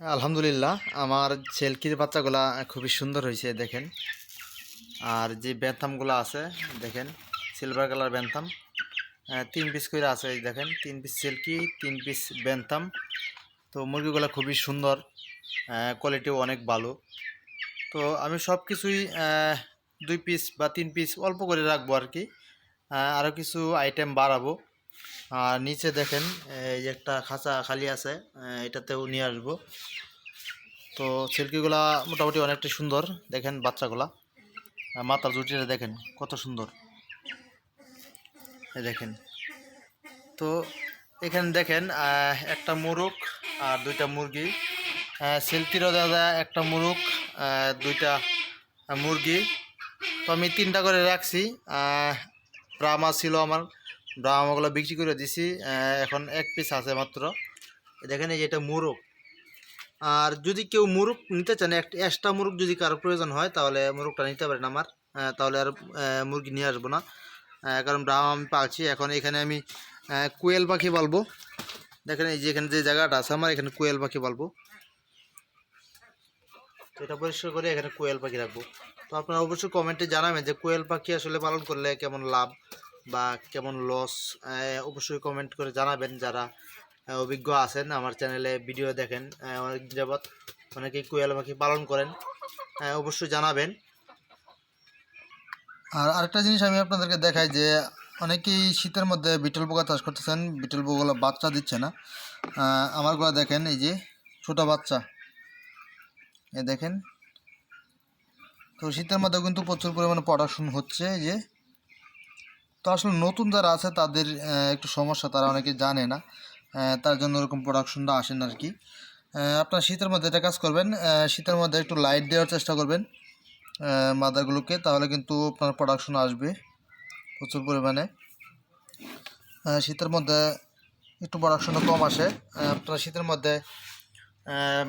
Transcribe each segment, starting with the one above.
আলহামদুলিল্লাহ। আমার সেলকির বাচ্চাগুলা খুবই সুন্দর হয়েছে, দেখেন। আর যে ব্যান্থামগুলো আছে, দেখেন সিলভার কালার ব্যান্থাম তিন পিস করে আছে দেখেন, তিন পিস সেলকি তিন পিস ব্যান্থাম তো মুরগিগুলো খুবই সুন্দর কোয়ালিটিও অনেক ভালো। তো আমি সব কিছুই দুই পিস বা তিন পিস অল্প করে রাখব আর কি। আরও কিছু আইটেম বাড়াবো। আর নিচে দেখেন এই যে একটা খাঁচা খালি আছে এটাতেও নিয়ে আসব। তো সিল্কিগুলা মোটামুটি অনেকটা সুন্দর দেখেন বাচ্চাগুলা। মাথার জুটিটা দেখেন কত সুন্দর। দেখেন। তো এখানে দেখেন একটা মুরুগ আর দুইটা মুরগি। সিল্কিরও দাদা একটা আহ, দুইটা মুরগি। তো আমি তিনটা করে রাখছি ব্রাহ্মা ছিল আমার। ব্রাহ্মাগুলো বিক্রি করে দিছি এখন এক পিস আছে মাত্র। দেখেন এই যে এটা মুরগ। আর যদি কেউ মুরগ নিতে চান একটা এক্সট্রা মুরগ যদি কারও প্রয়োজন হয়, তাহলে মুরগটা নিতে পারেন আমার। তাহলে আর মুরগি নিয়ে আসব না। কারণ ব্রাহ্মা আমি পাচ্ছি এখন এখানে আমি কোয়েল পাখি বলব। দেখেন এই যে এখানে যে জায়গাটা আছে আমার, এখানে কোয়েল পাখি বলব। এটা পরিষ্কার করে এখানে কোয়েল পাখি রাখব। তো আপনারা অবশ্যই কমেন্টে জানাবেন যে কোয়েল পাখি আসলে পালন করলে কেমন লাভ? বা কেমন লস অবশ্যই কমেন্ট করে জানাবেন যারা অভিজ্ঞ আছেন আমার চ্যানেলে ভিডিও দেখেন অনেক যাবৎ অনেকেই কোয়েল পাখি পালন করেন অবশ্যই জানাবেন। আর আরেকটা জিনিস আমি আপনাদেরকে দেখাই যে, অনেকেই শীতের মধ্যে বিটল পোকা চাষ করতেছেন বিটল পোকাগুলো বাচ্চা দিচ্ছে না। আমার আমারগুলো দেখেন, এই যে ছোট বাচ্চা। এ দেখেন। তো শীতের মধ্যে কিন্তু প্রচুর পরিমাণে প্রোডাকশন হচ্ছে, এই যে তো আসলে নতুন যারা আছে, তাদের একটু সমস্যা, তারা অনেকে জানে না। তার জন্য ওরকম প্রোডাকশনটা আসে না আর কি আপনার শীতের মধ্যে এটা কাজ করবেন। শীতের মধ্যে একটু লাইট দেওয়ার চেষ্টা করবেন মাদারগুলোকে তাহলে কিন্তু আপনার প্রোডাকশন আসবে প্রচুর পরিমাণে। শীতের মধ্যে একটু প্রোডাকশনটা কম আসে। আপনার শীতের মধ্যে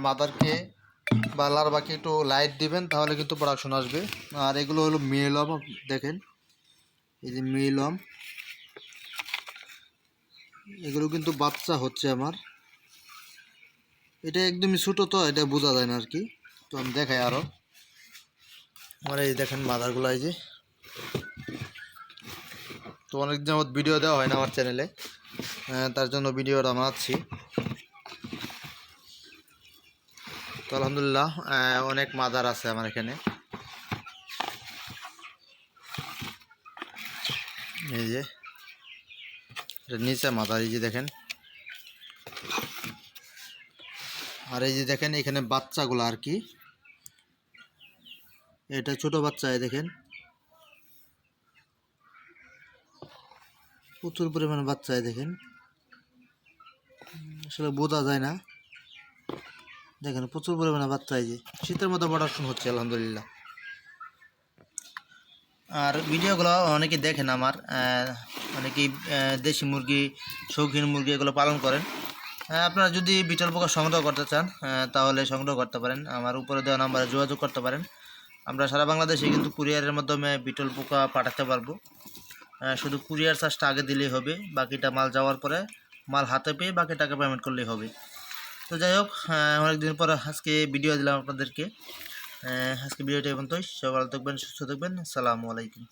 মাদারকে বা লার্ভাকে একটু লাইট দিবেন, তাহলে কিন্তু প্রোডাকশন আসবে। আর এগুলো হলো মিলম দেখেন। এই যে মিলম এগুলো কিন্তু বাচ্চা হচ্ছে আমার। এটা একদমই ছোটো তো, এটা বোঝা যায় না আর কি। তো আমি দেখাই আরও আমার এই দেখেন মাদারগুলো, এই যে। তো অনেক যাবত ভিডিও দেওয়া হয় না আমার চ্যানেলে। তার জন্য ভিডিওটা বানাচ্ছি। তো আলহামদুলিল্লাহ অনেক মাদার আছে আমার এখানে। এই যে, এটা নিচে মাদার এই যে দেখেন। আর এই যে দেখেন, এখানে বাচ্চাগুলো আর কি। এটা ছোট বাচ্চা দেখেন। প্রচুর পরিমাণে বাচ্চা দেখেন। আসলে বোঝা যায় না। দেখেন, প্রচুর পরিমাণে বাচ্চা, এই যে। শীতের মধ্যে প্রোডাকশন হচ্ছে, আলহামদুলিল্লাহ। আর ভিডিওগুলো অনেকে দেখেন আমার অনেকেই দেশি মুরগি, শৌখিন মুরগি এগুলো পালন করেন। আপনারা যদি বিটল পোকা সংগ্রহ করতে চান তাহলে সংগ্রহ করতে পারেন। আমার উপরে দেওয়া নাম্বারে যোগাযোগ করতে পারেন। আমরা সারা বাংলাদেশে কিন্তু কুরিয়ারের মাধ্যমে বিটল পোকা পাঠাতে পারব। শুধু কুরিয়ার চার্জটা আগে দিলেই হবে, বাকিটা মাল যাওয়ার পরে মাল হাতে পেয়ে বাকি টাকা পেমেন্ট করলেই হবে। তো যাই হোক অনেকদিন পর আজকে ভিডিও দিলাম আপনাদেরকে। আজকে ভিডিওটা এবং তো সবাই ভালো থাকবেন সুস্থ থাকবেন। সালামু আলাইকুম।